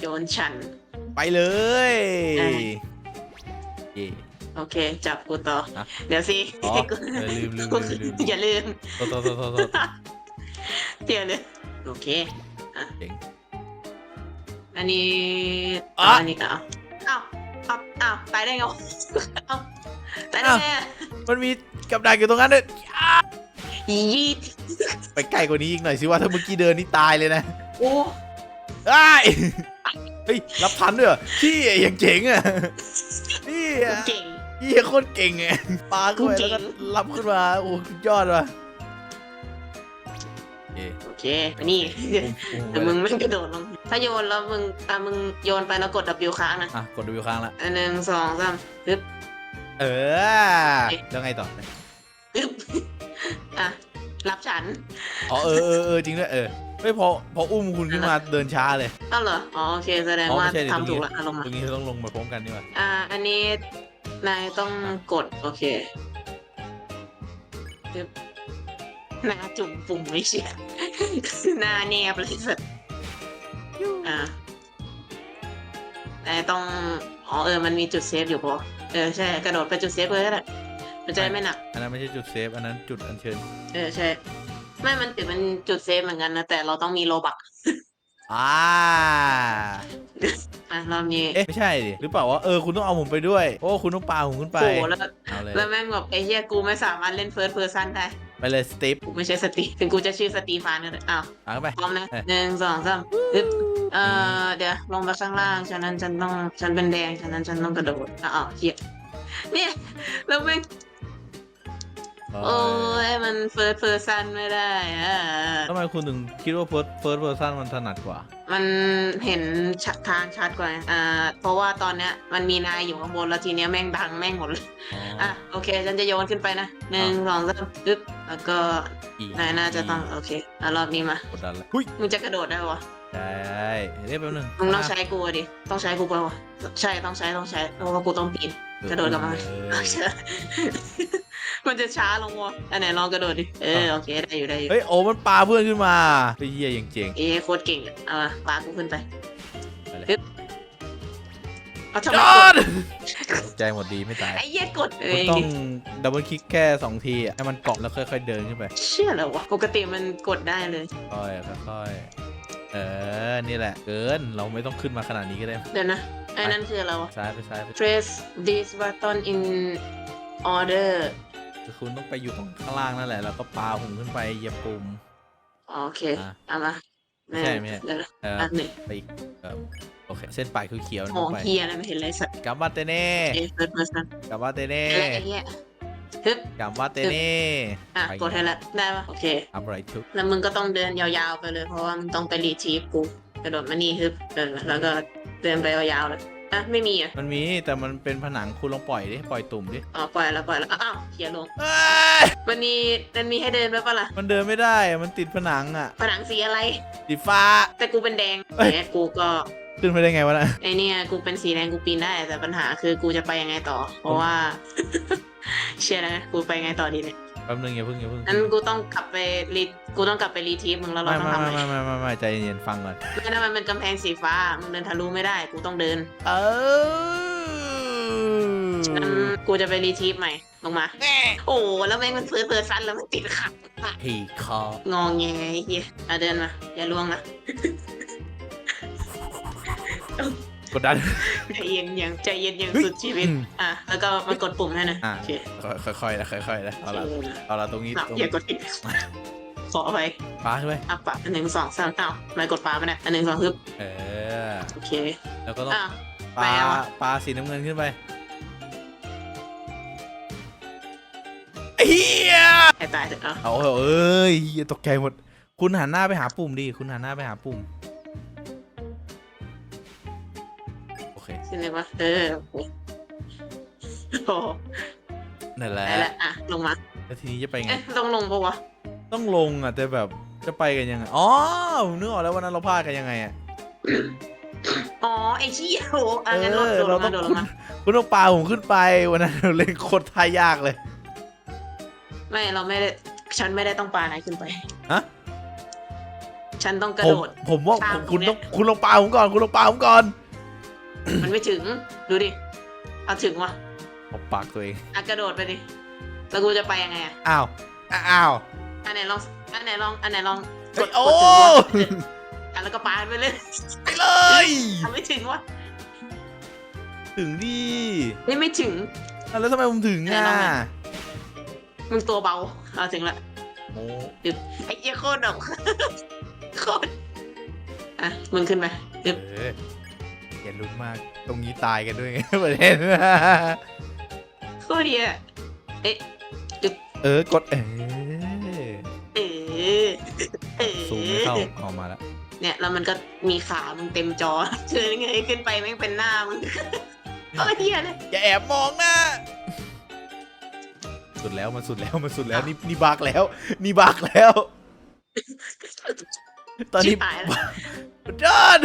โยนฉัน ไปเลยอะ เย่ โอเค จับกูต่อ ฮะเดี๋ยวสิอ๋อเออลืมลืมกูลืมลืมอย่าลืมโทษโทษโทษโทษโทษเดี๋ยวเลยโอเค เจ๋ง อันนี้อะ อันนี้ก็เอาอ้าวอ้าวอ้าวตายได้ไงวะเอ้าตายได้ไงอะมันมีกับดักอยู่ตรงนั้นด้วยยีดไปใกล้กว่านี้อีกหน่อยสิว่าถ้าเมื่อกี้เดินนี่ตายเลยนะโอ้ได้ย เฮ้ยรับทันด้วยเหรอพี่ยังเจ๋งอะพี่กูอะเก่ง พี่โคตรเก่งไงปาเข้าไปกูเก่แล้วงก็รับขึ้นมาโอ้สุดยอดว่ะเอ๊ะโอเคอันนี้ปุ่มปุ่มแต่มึงไม่กระโดดลง ถ้าโยนแล้วมึงอะมึงโยนไปแล้วกด W ค้างนะอะกดดูค้างละอันหนึ่งสองสามปึ๊บเออเอ๊ะแล้วไงต่อปึ๊บอะรับฉัน อ๋อเออเออเออจริงด้วยเออ ไม่พอพออุ้มคุณขึ้นมาเดินช้าเลยอ้าวเหรอ อ๋อโอเคแสดงอ๋อว่าไม่ใช่ดิทำถูกตรงนี้ละอะลงมาตรงนี้เราต้องลงมาพร้อมกันนี่หว่าอ่า อันนี้นายต้องกดโอเคปึ๊บหน้าจุ่มปุ่มไม่เชียหน้าแนบเลยสัสอ่านายต้อง อ๋อเออ มันมีจุดเซฟอยู่ปะเออใช่ กระโดดไปจุดเซฟเลยก็ได้มันจะได้ไม่หนัก อันนั้นไม่ใช่จุดเซฟ อันนั้นจุดอัญเชิญ เออใช่ ไม่มันถือเป็นจุดเซฟเหมือนกันนะ แต่เราต้องมีโลบักอ่า อะเรามีเอ๊ะ ไม่ใช่ดิ หรือเปล่าวะเออ คุณต้องเอาผมไปด้วย โอ้ คุณต้องปาผมขึ้นไป โอ้แล้วเอาเลย แล้วแม่งแบบไอ้เหี้ยกูไม่สามารถเล่นเฟิร์สเพอร์ซันได้ไปเลยสตีฟกูไม่ใช่สตีถึงกูจะชื่อสตีฟานก็ได้อ้าวเอาเข้าไป พร้อมนะเออหนึ่งสองสามปึ๊บเอ่อเดี๋ยวลงไปข้างล่างฉะนั้นฉันต้องฉันเป็นแดงฉะนั้นฉันต้องกระโดดอ้าวเหี้ยเนี่ยแล้วแม่งเอ โอ้อยมันเฟิร์สเพอร์ซันไม่ได้อะทำไมคุณถึงคิดว่าเฟิร์สเฟิร์สเพอร์ซันมันถนัดกว่า มันเห็นชัดทางชัดกว่าอ่าเพราะว่าตอนเนี้ยมันมีนายอยู่ข้างบนแล้วทีเนี้ยแม่งดังแม่งหมดเลยอ๋ออะโอเค ฉันจะโยนขึ้นไปนะหนึ่งสองสามปึ๊บแล้วก็อีนายน่าจะต้องโอเคอะรอบนี้มากดดันแล้วหุ้ยมึงจะกระโดดได้ปะวะใช่เรียกแป๊บนึงมึงต้องใช้กูอะดิต้องใช้กูปะวะใช่ต้องใช้ต้องใช้เพราะว่ากูต้องปีนกระโดดกลับมาเออใช่ มันจะช้าลงวะอันไหนลองกระโดดดิ เออโอเคได้อยู่ได้อยู่ เฮ้ยโอ้มันปาเพื่อนขึ้นมาไปเยี่ยยังเจ๋งเอ้โคตรเก่งอะเอามาปากูขึ้นไปไปเลยปึ๊บเอาทำจไมอกดดตกใจหมดดีไม่ตายไอ้เหี้ยกดเอคุณงต้องดับเบิลคลิกแค่สองทีอะให้มันเกาะแล้วค่อยๆเดินขึ้นไป เชื่อแล้ววะ ปกติมันกดได้เลย ค่อยๆค่อยๆเออ นี่แหละ เกิน เราไม่ต้องขึ้นมาขนาดนี้ก็ได้ เดี๋ยวนะไอ้นั่นคืออะไรวะ ซ้ายไปซ้ายไป press this button in order คือคุณต้องไปอยู่ตรงข้างล่างนั่นแหละ แล้วก็ปาหุ่นขึ้นไปเหยียบปุ่ม โอเคอะ เอามาไม่ใช่ไม่ใช่เดี๋ยวนะเอออันหนึ่งไปอีกเออโอเค เส้นปลายคือเขียวๆโอ้ลงไปเฮียอะไรไม่เห็นเลยสัตว์กลับมาเตเน่เอเฟิร์สเพอร์ซันกลับมาเตเน่อะไรไอ้เหี้ยฮึบกลับมาเตเน่อะไปกดให้ละได้ปะโอเค อัพไรทุกแล้วมึงก็ต้องเดินยาวๆไปเลยเพราะว่ามึงต้องไปรีทีฟกูกระโดดมานี่ฮึบเดินมาแล้วก็เดินไปยาวๆเลย อะไม่มีอะมันมีแต่มันเป็นผนังคุณลองปล่อยดิปล่อยตุ่มดิอ๋อปล่อยแล้วปล่อยแล้วอ้าวเขียลงเอ้ยมันมีมันมีให้เดินไปปะล่ะมันเดินไม่ได้อะมันติดผนังอะผนังสีอะไร สีฟ้า แต่กูเป็นแดงเอ้ย เนี่ยกูก็ขึ้นไปได้ไงวะน่ะไอเนี่ย กูเป็นสีแดงกูปีนได้ แต่ปัญหาคือกูจะไปยังไงต่อ เพราะว่า เชื่อนะกูไปยังไงต่อดีเนี่ย แป๊บนึงอย่าเพิ่งอย่าเพิ่งงั้นกูต้องกลับไปรีกูต้องกลับไปรีทีฟมึงแล้วเราไม่ต้องไม่ทำใหม่ไม่ไม่ไม่ไม่ใจเย็นๆฟังก่อนไม่ถ้ามันเป็นกำแพงสีฟ้ามึงเดินทะลุไม่ได้ กูต้องเดิน เอองั้นกูจะไปรีทีฟใหม่ลงมา โอ้แล้วแม่งมันเฟิร์สเฟิร์สซันแล้วมันติดขัดฮีคองอแงไอ้เฮียอะเดินมาอย่าล่วงนะ กดดัน ใจเย็นอย่างใจเย็นอย่างเฮ้ยสุดชีวิตอืมอะ แล้วก็มากดปุ่มให้นะ อะโอเคค่อยๆนะค่อยๆนะเอาละเอาละตรงนี้หนักตรงอย่ากดผิดขอไปฟ้าใช่ไหมอะปะอันหนึ่งสองสามอ้าวไม่กดปลาไปนะอันหนึ่งสองฮึบเออ โอเคแล้วก็ต้องอ้าวปลาไปเอาอะ ปลาสีน้ำเงินขึ้นไปเฮียให้ตายเถอะเอาเอาเถอะเอ้ยเหี้ยตกใจหมด คุณหันหน้าไปหาปุ่มดิ คุณหันหน้าไปหาปุ่ม เคใช่ไหมวะเออโอเคโอ้โหนั่นแหละได้ละอะลงมาแล้วทีนี้จะไปไงเอ๊ะต้องลงปะวะต้องลงอะแต่แบบจะไปกันยังไงอ๋อผมนึกออกแล้ววันนั้นเราพลาดกันยังไงอะอ๋อไอ้ชี้ยโอ้โหอะงั้นโดดเออโดดลเรางต้มาองโดดลงมา คุณต้องปาผมขึ้นไปวันนั้นเราเล่นโคตรทายากเลย ไม่เราไม่ได้ฉันไม่ได้ต้องปลาไหนขึ้นไปฮะ ฉันฉันต้องกระผมโดด ผมว่าตามคุณเนี่ยต้องคุณลงปลาผมก่อน คุณลงปลาผมก่อน มันไม่ถึง ดูดิ เอาถึงวะผมปากตัวเองอะกระโดดไปดิ แล้วกูจะไปยังไงอะอ้าวอ้าวอันไหนลอง อันไหนลอง อันไหนลองเฮ้ยกโอ้ดถึงวะอะแล้วก็ปาไปเลยไปเลยทำไม่ถึงวะถึงดิไม่ไม่ถึงอะแล้วทำไมผมถึงอะไหนลองหน่อยมึงตัวเบาเอาถึงละโอ้ดึบไอ้เหี้ยโคตรดอกโคตรอะมึงขึ้นไปดึบเออ อย่าลุ้นมาก ตรงนี้ตายกันด้วยไงประเด็นโคตรเหี้ยเอ๊ะเออกดเออเออเออซูมไม่เข้าออกมาแล้วเนี่ยแล้วมันก็มีขามึงเต็มจอเชิญไงยขึ้นไปแม่งเป็นหน้ามึงโคตรเหี้ยเลยอย่าแอบมองนะสุดแล้วมันสุดแล้วมันสุดแล้วนี่นี่บักแล้ว นี่บักแล้ว ตอนนี้ชิบหายแล้วดอน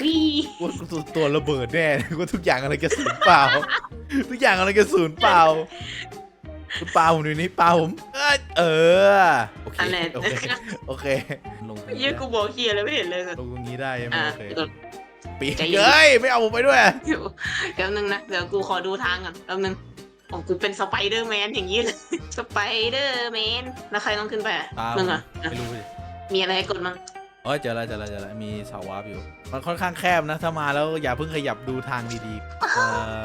วีว่าตัวตัวระเบิดแน่ว่าทุกอย่างอะไรกระสุนเปล่า ทุกอย่างอะไรกระสุนเปล่าคุณปาผมดูนี่ปาผมเอ้ยเออโอเคอันไหนโอเคโอเคลงตรงเหี้ยนี้กูบอกเหี้ยเลยไม่เห็นเลยลงตรงนี้ได้ใช่ไหมอะโอเคปีใจเย็น เฮ้ยไม่เอาผมไปด้วยเดี๋ยวเดี๋ยวนึงนะเดี๋ยวกูขอดูทางก่อนแป๊บนึงของกูเป็นสไปเดอร์แมนอย่างนี้เลย สไปเดอร์แมนแล้วใครต้องขึ้นไปอะตามมึงเหรอะ ไม่รู้สิมีอะไรให้กดมั้ง อ๋อเจอแล้วเจอแล้วเจอแล้วมีเสาวาร์ปอยู่ มันค่อนข้างแคบนะ ถ้ามาแล้วอย่าเพิ่งขยับดูทางดีๆเอ่อ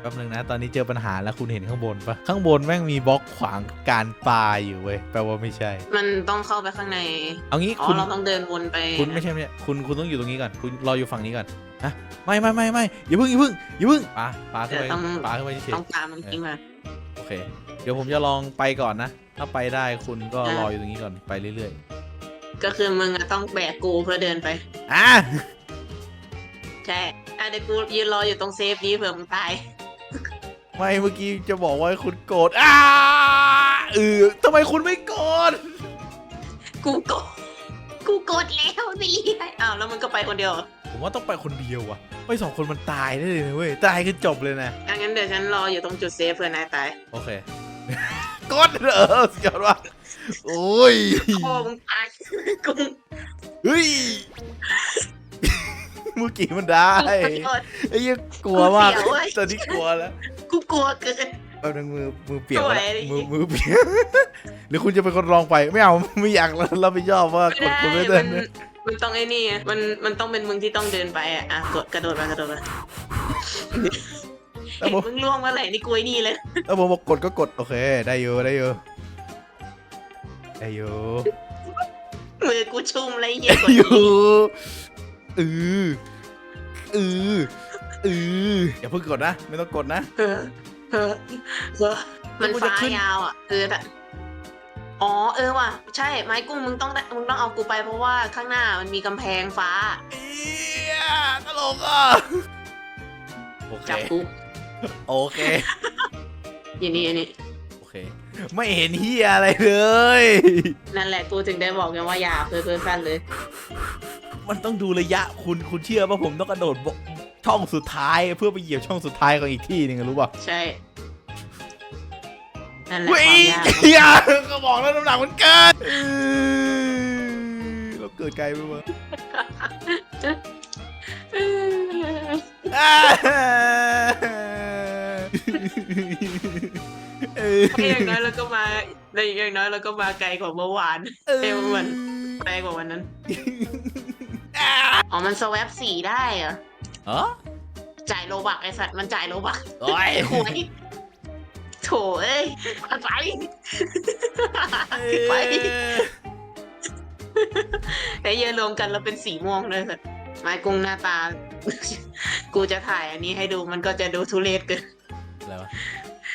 แป๊บนึงนะ ตอนนี้เจอปัญหาแล้วคุณเห็นข้างบนปะข้างบนแม่งมีบล็อกขวางการปลาอยู่เว้ยแปลว่าไม่ใช่ มันต้องเข้าไปข้างใน เอางี้อ๋อ คุณ เราต้องเดินวนไปคุณไม่ใช่ไม่ใช่คุณคุณต้องอยู่ตรงนี้ก่อนคุณรออยู่ฝั่งนี้ก่อนฮะไม่ไม่ไม่ไม่อย่าเพิ่งอย่าเพิ่งอย่าเพิ่งปลาปลาขึ้นไปปลาขึ้นไปเฉยต้องตามมันจริงมา ๆโอเค เดี๋ยวผมจะลองไปก่อนนะ ถ้าไปได้คุณก็อะรออยู่ตรงนี้ก่อนไปเรื่อย ก็คือมึงอะต้องแบกกูเพื่อเดินไปๆอะใช่อะเดี๋ยวกูยืนรออยู่ตรงเซฟนี้เผื่อมึงตาย ไม่เมื่อกี้จะบอกว่าคุณโกรธอ้าเออทำไมคุณไม่โกรธกูกดกูกดแล้วนี่อ้าวแล้วมึงก็ไปคนเดียวเหรอผมว่าต้องไปคนเดียวว่ะ ไปสองคนมันตายได้เลยนะเว้ยตายคือจบเลยนะ อะงั้นเดี๋ยวฉันรออยู่ตรงจุดเซฟเพื่อนายตาย โอเค กดเออสุดยอดว่ะ โอ้ยโอ้มึงตายกูเฮ้ยเมื่อกี้มันได้กูขอโทษไอ้เหี้ยังกลัวมากกูเสียวเว้ยตอนนี้กลัวแล้วกูกลัวเกิน แป๊บนึงมือมือเปียกไม่แล้วไหวเลยมือมือเปียกหรือคุณจะเป็นคนลองไปไม่เอาไม่อยากรับผิดชอบว่าไม่คนได้คุณไม่มัเต้นนมันต้องไอ้นี่ไงมันมันต้องเป็นมึงที่ต้องเดินไปอะอะกดกระโดดไปกระโดดไปแล้วผมมึงล่วงเมื่อไหร่นี่กูไอ้นี่เลยแล้วผมบอกกดก็กดโอเค ได้อยู่ได้อยู่ ได้อยู่มือกูชุ่มอะไรเงี้ยกได้ดอยู่เออเออเอออย่าเพิ่งกดนะ ไม่ต้องกดนะ เออเออเออมันแล้วกูจะฟ้าขึ้นยาวอะเออแต่อ๋อเออว่ะ ใช่ ไม้กุ้งมึงต้องได้มึงต้องเอากูไปเพราะว่าข้างหน้ามันมีกำแพงฟ้า เอียตลกอะ โอเค จับกูโอเค อย่างนี้อันนี้โอเค ไม่เห็นเฮียอะไรเลย นั่นแหละกูถึงได้บอกไงว่าอย่าเพื่อเพื่อนสั้นเลย มันต้องดูระยะคุณคุณเชื่อป่ะผมต้องกระโดดบกช่องสุดท้ายเพื่อไปเหยียบช่องสุดท้ายของอีกที่หนึงอะรู้ป่ะใช่ นั่นแหละคเฮ้ยวามยากเฮียก็บอกแล้วน้ำหนักมันเกินเออเราเกิดไกลไปวะเอออ่า เอออย่างน้อยเราก็มาแต่อย่างน้อยเราก็มาไกลกว่าเมื่อวานเอ้ยเหมือนไกลกว่าวันนั้นอ่าอ๋อมันสวปสีได้เหรออ๋อจ่ายโลบักไอสัตว์มันจ่ายโลบักโอ้ยหวยโถเอ้ยไปไปแต่เยอะรวมกันแล้วเป็นสีม่วงเลยสัตว์ไม้กุ้งหน้าตา กูจะถ่ายอันนี้ให้ดูมันก็จะดูทุเรศเกินอะไรวะ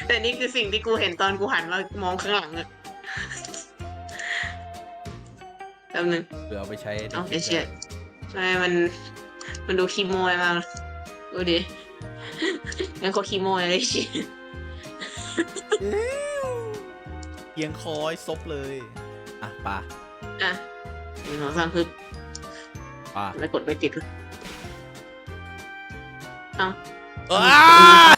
แต่นี่คือสิ่งที่กูเห็นตอนกูหันมามองข้างหลังอะแป๊บนึงเผื่อเอาไปใช้ในเอาคไอลิปเชียทำไมมัน มันดูคีโมยมากเลยดูดิงั้นเขาคีโมยเลยชิเอียงคอยซบเลย อะปลาอะหนึ่งสองสามคือปลาไม่กดไม่ติดเลยเอาอ้าเออเออ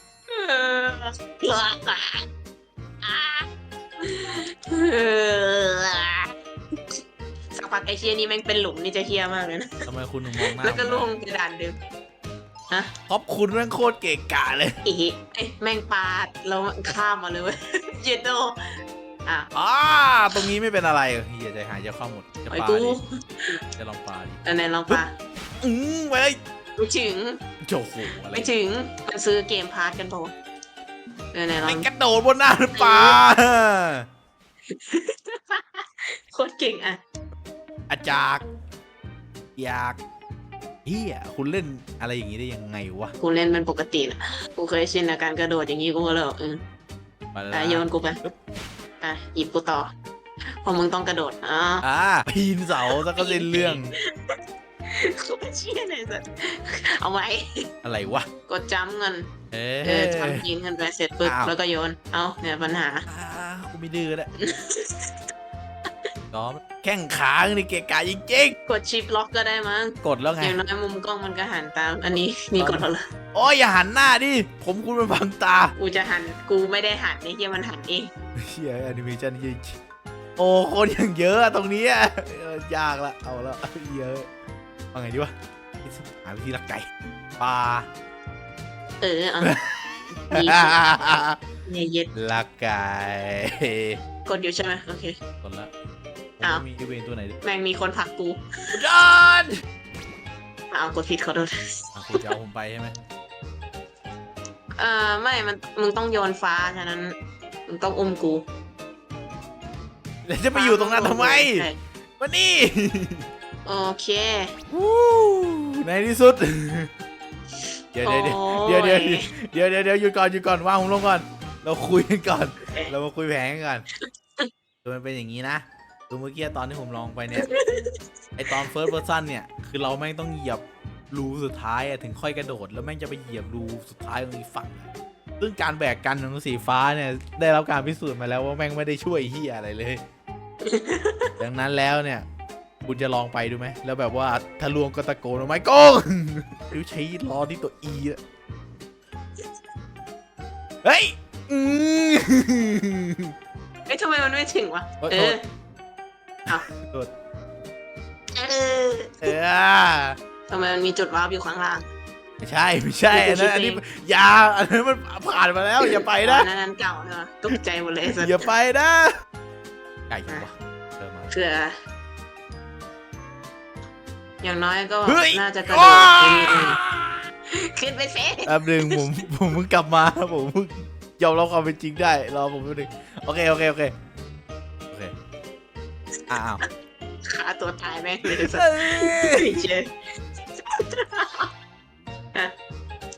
สักพักไอเชียนี่แม่งเป็นหลุมนี่จะเฮี้ยมากเลยนะ ทำไมคุณถึงมองหน้าแล้วก็ผมล่วงกระดานเดิมฮะขอบคุณแม่งโคตรเกะกะเลยอีไอยแม่งปาดแล้วข้ามมาเลยเว้ยเจโดอะอ่าตรงนี้ไม่เป็นอะไรเฮียใจหายจะเข้าหมด จะไอ้ปากูดิจะลองปาดิอันไหนลองปาอืมไปเลยไม่ถึงโอ้โหอะไร ไม่ถึงมันซื้อเกมพาร์ทกันโปะเออ ไหนลอไม่งกระโดดบนหน้าหรือเปล่าโคตรเก่งอะอาจารย์อยากเฮียคุณเล่นอะไรอย่างนี้ได้ยังไงวะกูเล่นเป็นปกตินะกูเคยชินกับการกระโดดอย่างนี้กูก็เลยบอกเออมาแล้วอะโยนกูไปอะหยิบกูต่อเพอมึงต้องกระโดดอะอ่าปีนเสาสักก็เล่นเรื่องกูไม่ เชื่อเลยสัสเอาไว้ อะไรวะ กดจ้ำเงินเอ๊เออะทำยิงกันไปเสร็จปึ๊บอ้าว แล้วก็โยน เอาเนี่ยปัญหา อ่ากูไม่ดื้อแล้วล้อมแข้งขานี่เกะกะจริงกดชิปล็อกก็ได้มั้งๆกดแล้วไง อย่างน้อยมุมกล้องมันก็หันตาม อันนี้มีกดแล้วเหรอโอ้ยอย่าหันหน้าดิ ผมคุณเป็นบังตากูจะหัน กูไม่ได้หันนี่เฮียมันหันเอง เฮียแอนิเมชันยิงโอ้คนอย่างเยอะอะตรงนี้อะเออยากละ เอาแล้วเยอะ ว่าไงดีวะหาวิธีลักไก่ปลาเออเอาดีเนี่ยเย็ดลักไก่กดอยู่ใช่ไหมโอเคกดละอ้าวมีอีเวนต์ตัวไหนดิแม่งมีคนผลักกูจอนเอากดผิดขอโทษอะคุณจะเอาผมไปใช่ไหมเออไม่มันมึงต้องโยนฟ้าฉะนั้นมึงต้องอุ้มกูแล้วจะไปอยู่ตรงนั้นทำไมใช่มานี่ โอเควู้ในที่สุด เดี๋ยวโอ้เดี๋ยวเดี๋ยวเดี๋ยวยเดี๋ยวเดี๋ยวเดี๋ยวหยุดก่อนหยุดก่อนว่างผมลงก่อน เราคุยกันก่อน เรามาคุยแผนกันก่อนคือมันเป็นอย่างนี้นะคือเมื่อกี้ตอนที่ผมลองไปเนี่ย ไอตอน first person เนี่ย คือเราแม่งต้องเหยียบรูสุดท้ายอะถึงค่อยกระโดด แล้วแม่งจะไปเหยียบรูสุดท้ายตรงอีกฝั่งอะซึ่งการแบกกันของสีฟ้าเนี่ยได้รับการพิสูจน์มาแล้วว่าแม่งไม่ได้ช่วยเฮียอะไรเลย ดังนั้นแล้วเนี่ย คุณจะลองไปดูไหม แล้วแบบว่าถ้าลวงก็ตะโกนว่าไม่โกงดูใช้ล้อที่ตัว E อะเฮ้ยอืมเอ้ยทำไมมันไม่ถึงวะโอ๊ยเอโทอษเอาโทษเออเออทำไมมันมีจุดวาร์ปอยู่ข้างล่าง ไม่ใช่ไม่ใช่อันนั้นอันนี้อย่าอันนั้นมันผ่านมาแล้ว อย่าไปนะอันนั้นเก่าเนอะตกใจหมดเลยไอ้สัสอย่าไปนะไก่ยังวะเออมาเผื่อ อย่างน้อยก็เฮ้ย น่าจะกระโดดขึ้นเองขึ้นไปเซ่แป๊บหนึงผม ผมเพิ่งกลับมาผมเพิ่งยอมรับความเป็นจริงได้รอผมแป๊บหนึงโอเคโอเคโอเคโอเคอ้าวขาตัวตายแม่งเลยไอ้สัสเอ้ยเชื่อ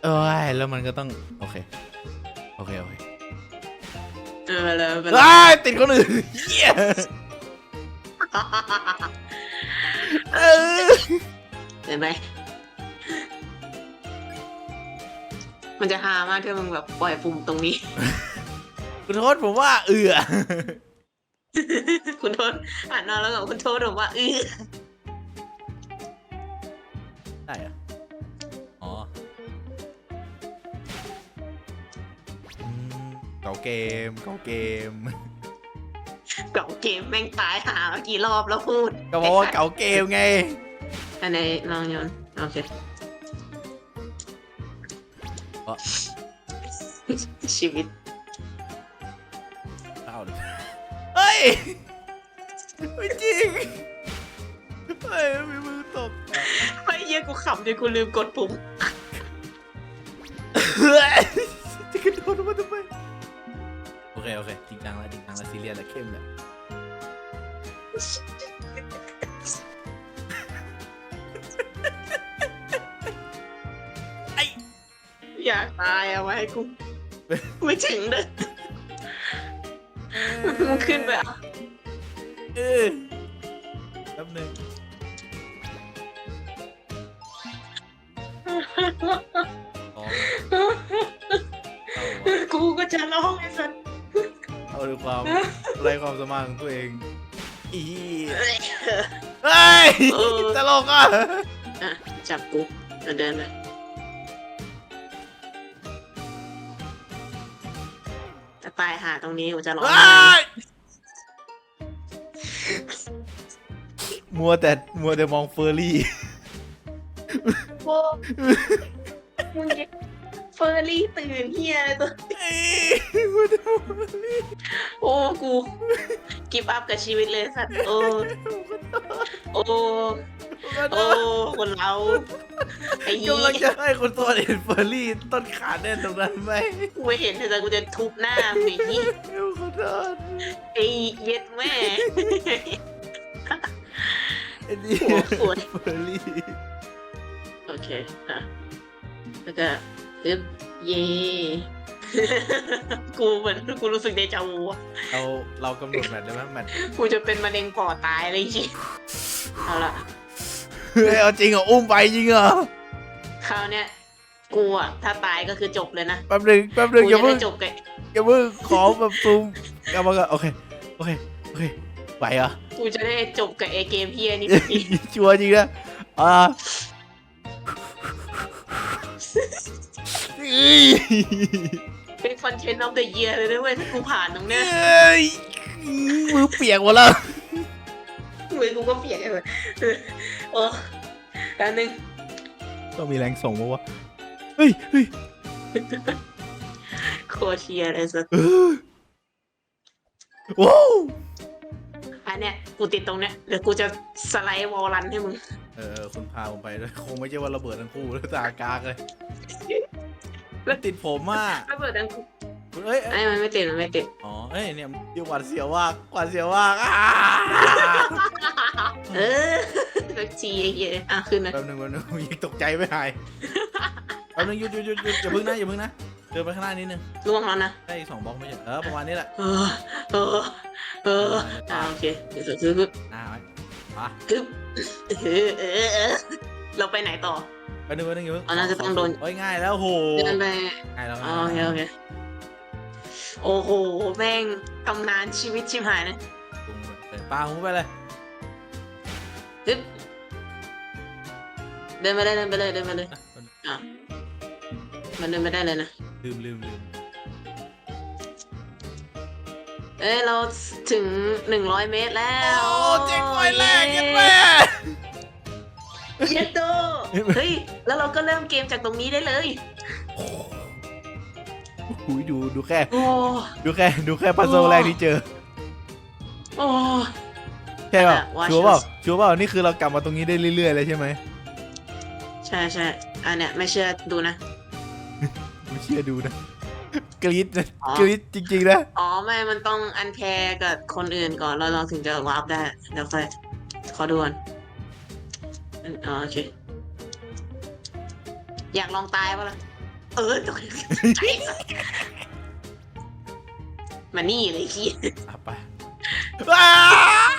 เอ้ยแล้วมันก็ต้องโอเคโอเคโอเคเออเลยไปเลยเอ้ยติดคนอื่นเหี้ย เออเห็นไหมมันจะฮามากถ้ามึงแบบปล่อยปุ่มตรงนี้ คุณโทษผมว่าเอือคุณโทษอ่านนอนแล้วกับคุณโทษบอกว่าเออได้เหรออ๋ออืมเก่าเกมเก่าเกม เก่าเกมแม่งตายหามากี่รอบแล้วพูด ก็เพราะว่าเก่าเกมไง อันไหนลองโยนโอเคเพราะชีวิตเอาเลยเฮ้ยไม่จริงเฮ้ยมีมือตกไอ้เหี้ยกูขำจนกูลืมกดปุ่มเฮ้ยจะกระโดดออกมาทำไมโอเคโอเคจริงจังแล้วจริงจังแล้วซีเรียสแล้วเข้มแล้ว อยากตายเอาไว้ให้กูไม่ถึงเลยมึงขึ้นไปอะเออแป๊บหนึงอ๋อเอาวะกูก็จะร้องไอ้สัสเอาด้วยความไรความสามารถของตัวเองอีเอ้ยเฮ้ยเออตลกอะ อะจับกูเดินเดิน ตายหาตรงนี้กูจะร้องเฮ้ไห้ยมมัวแต่มัวแต่มองเฟอร์รี่โอ้มึงจะเฟอร์รี่ตื่นเฮียอะไรตัว มัวแต่มองเฟอร์รี่โอ้กูกิฟอัพกับชีวิตเลยสัตว์โอ้โอ้ โอ้คนเราไอ้ยี่กำลังจะให้คนตัวเห็นเฟอร์รี่ต้นขาแน่นตรงนั้นไหมกูไม่เห็นแต่กูจะทุบหน้ามึงไอ้ยี่เดี๋ยวขอโทษไอ้เย็ดแม่ไอ้นี่หัวปวดเฟอร์รี่โอเคอะแล้วก็อึ๊บเย่กูเหมือนกูรู้สึกเดจาวูอะเราเรากำหนดแมทได้ไหมแมทกูจะเป็นมะเร็งปอดตายเลยจีเอาละ เฮ้ยเอาจริงเหรออุ้มไปจริงเหรอคราวเนี้ยกูอะถ้าตายก็คือจบเลยนะแป๊บหนึงแป๊บหนึงกูอย่าจะเพิ่ได้งจบกับอย่าเพิ่งขอแบบซูมกลับมาก่อนโอเคโอเคโอเคไหวเหรอ กูจะได้จบกับไอเกมเฮียนี่ชัวร์จริงนะอ่าเอ้ยเป็นคอนเทนต์ออฟเดอะเยียเลยนะเว้ยถ้ากูผ่านตรงเนี้ยเอ้ยมือเปียกหมดแล้ว มือกูก็เปียกเลยเออ โอ้แป๊บนึงต้องมีแรงส่งมาวะเฮ้ยเฮ้ยโคตรเชียเลยสัสเออว้าวอันเนี้ยกูติดตรงเนี้ยเดี๋ยวกูจะสไลด์วอลลันให้มึง เออคุณพาผมไปด้วยคงไม่ใช่ว่าระเบิดทั้งคู่แล้วตากากเลยแล้วติดผมอะระเบิดดังกูเอ้ยเอ้ยไอ้มันไม่ติดมันไม่ติดอ๋อเอ้ยเนี่ยเดี๋ยวหวาดเสียวว่ากหวาดเสียวว่ากอ่าเออ สักทีไอ้เหี้ยอะขึ้นนะแป๊บนึงแป๊บนึงยิงตกใจไม่หายแป๊บนึงหยุดหยุดหยุดหยุดอย่าพึ่งนะอย่าพึ่งนะเดินไปข้างหน้านิดนึงล่วงแล้วนะได้อีกสองบล็อกไม่ใช่เออประมาณนี้แหละเออเออเอออ่าโอเคเดี๋ยวคือคือหน้าไว้มาคือเออเออเออเราไปไหนต่อ แป๊บนึงแป๊บนึงอย่าพึ่งอ๋อน่าจะต้องโดนโอ้ยง่ายแล้วโหเดินไปง่ายแล้วอ๋อโอเคโอเคโอ้โหแม่งตำนานชีวิตชิบหายนะปรุงไปเลยปลาหูไปเลยฮึบ เดินไปเลยเดินไปเลยเดินไปเลยอะมันเดินไปได้เลยนะ ลืมลืมลืมเอ้ยเราถึงหนึ่งร้อยเมตรแล้วโอ้เจ๊งไว้แรกยันแม่ เย็ดโตเฮ้ย แล้วเราก็เริ่มเกมจากตรงนี้ได้เลยหูยดูดูแค่ โอ้ ดูแค่ดูแค่พัซเซิลแรกที่เจอ โอ้ ใช่เปล่าอะ watch ชัวร์เปล่า us ชัวร์เปล่านี่คือเรากลับมาตรงนี้ได้เรื่อยๆเลยใช่ไหม ใช่ใช่อันเนี้ยไม่เชื่อดูนะ ไม่เชื่อดูนะ กรี๊ดนะอ๋อ กรี๊ดจริงๆนะอ๋อไม่ มันต้องอันแพร์กับคนอื่นก่อนแล้วเราถึงจะวาร์ปได้เดี๋ยวค่อยขอดูก่อนอันอ๋อโอเค อยากลองตายปะล่ะ เออตกใจสัสมานี่เลยขี้อะไปว้าว